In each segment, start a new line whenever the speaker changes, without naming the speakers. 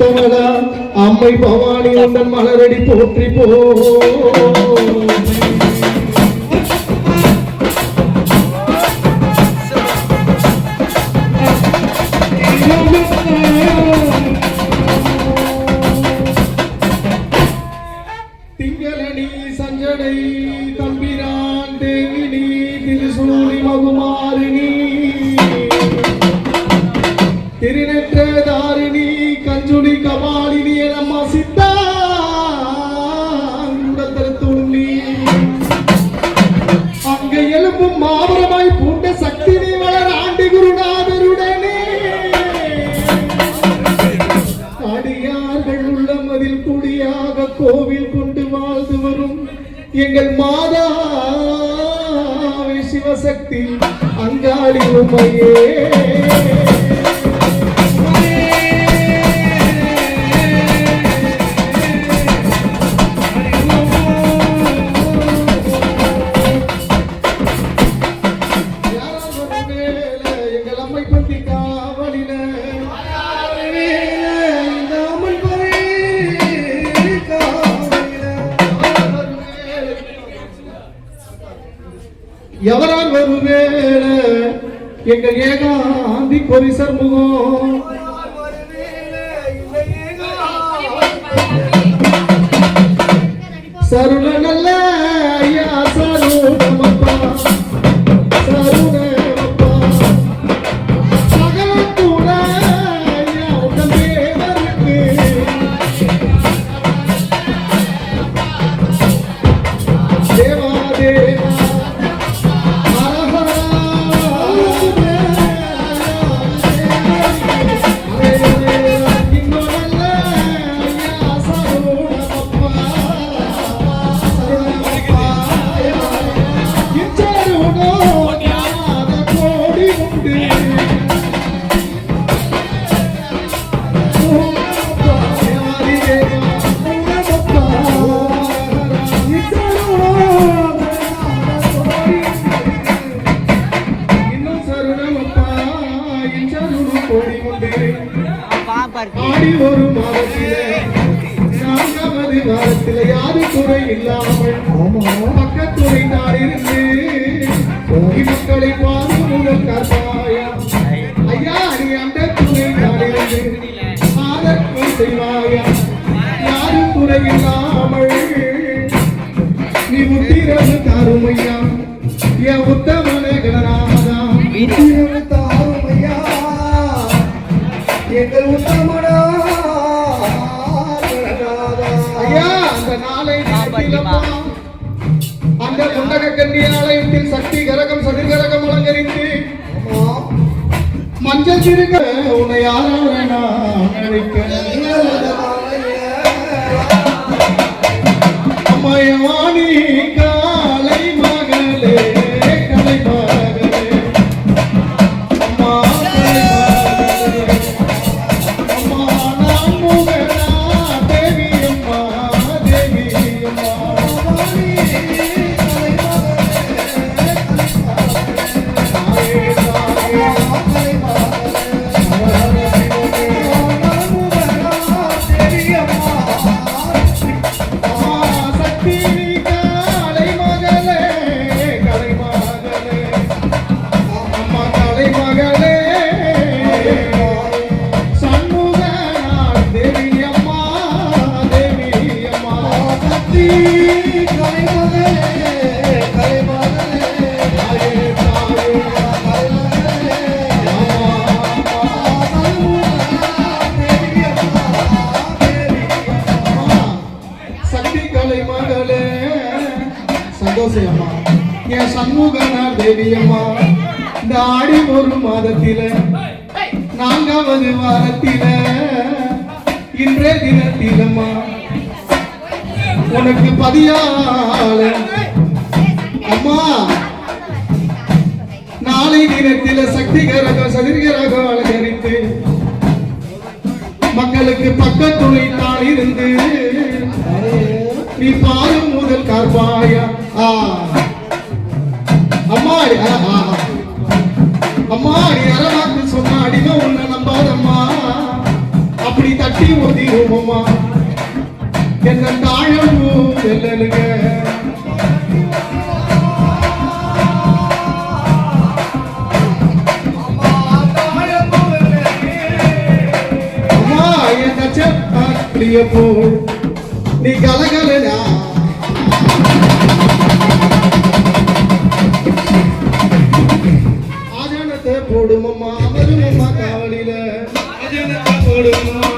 முத்தமலா அம்மை பவானி உந்தன் மலரடி போற்றி போ. நம்ம சித்தா துள்ளி அங்க எழுப்பும் மாபரமாய் பூண்ட சக்தி நீ வளர். ஆண்டி குருநாதருடனே. அடியார்கள் உள்ளமதில் குடியாக கோவில் கொண்டு வாழ்ந்து வரும் எங்கள் மாதா சிவசக்தி. அங்காளி உமையே. எங்கள் ஏகாந்தி பொரிசர் முகம் சருண நல்ல இல்லாமல் பக்கத்துறை நான் இருந்து மக்களை பாது முதல் கர்மாயா ஐயா நீ அந்த துறை நான் இருந்து ஆதரவு செய்வாயா? யாரு குறை இல்லாமல் நீ உத்திரவு தாருமையா? என் உத்தமன கணநாதா
உத்திரவு தாருமையா, எங்கள் உத்தமனா
அந்த குண்டக கண்டி ஆலயத்தில் சக்தி கரகம் சதுர்கரகம் அலங்கரித்து மஞ்சள் திருக்க உன்னை யாரும் நான் நினைக்க சண்முகனார் இந்த ஆடி ஒரு மாதத்தில நான்காவது வாரத்தில இன்றைய தினத்திலம்மா உனக்கு பதியால அம்மா நாளை தினத்தில சக்தி கரகம் சதிர்கரகம் அலங்கரித்து மக்களுக்கு பக்கத்துணை நாள் இருந்து நீ பாலும் முதல் கார்பாயா ஆ. அம்மாடி அம்மாடி அறவாக்கு சொன்ன அடிமை உன்னை நம்பாதம்மா. அப்படி தட்டி ஒதிருவோம்மா என்ன தாழவும் செல்லலுங்க அம்மா என்ன செப்பாக்கிய போல் நீ கலகலன போடுமம்மா அமருமம்மா காவலில போடுமா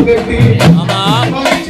দেখি আমার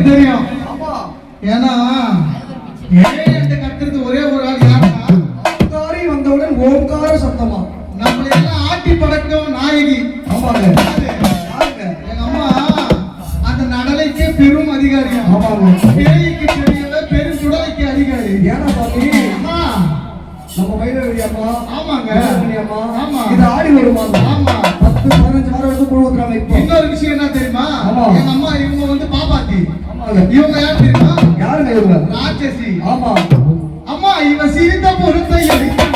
எனக்கு தெரியும். ஏன்னா ஏன் என்று கத்துறது ஒரே ஒரு ஆள் யாருன்னா
தாரி வந்தவுடன் ஓங்கார சத்தமா.
நம்மளை எல்லாம் ஆட்டி பறக்கும் நாயகி.
ஆமாங்க.
எங்க அம்மா அந்த நடலைக்கே பெரும் அதிகாரியா
ஆமாங்க.
பேய்க்கு தெரியல பெரும் சுடலைக்கு அதிகாரி.
ஏன்னா
அம்மா.
நம்ம வைரவடி அம்மா
ஆமாங்க.
அம்மா
ஆமா.
இது ஆடி வருமாங்க.
ஆமா.
பத்து பதினஞ்சு வாரம் வந்து குழு
இன்னொரு விஷயம் என்ன தெரியுமா. எங்க அம்மா இவங்க வந்து பாப்பாத்தி. இவங்க யார் தெரியுமா?
யாருங்க இவங்க?
ராட்சசி.
ஆமா.
அம்மா இவ சிரித்த பொருத்தை எடுக்க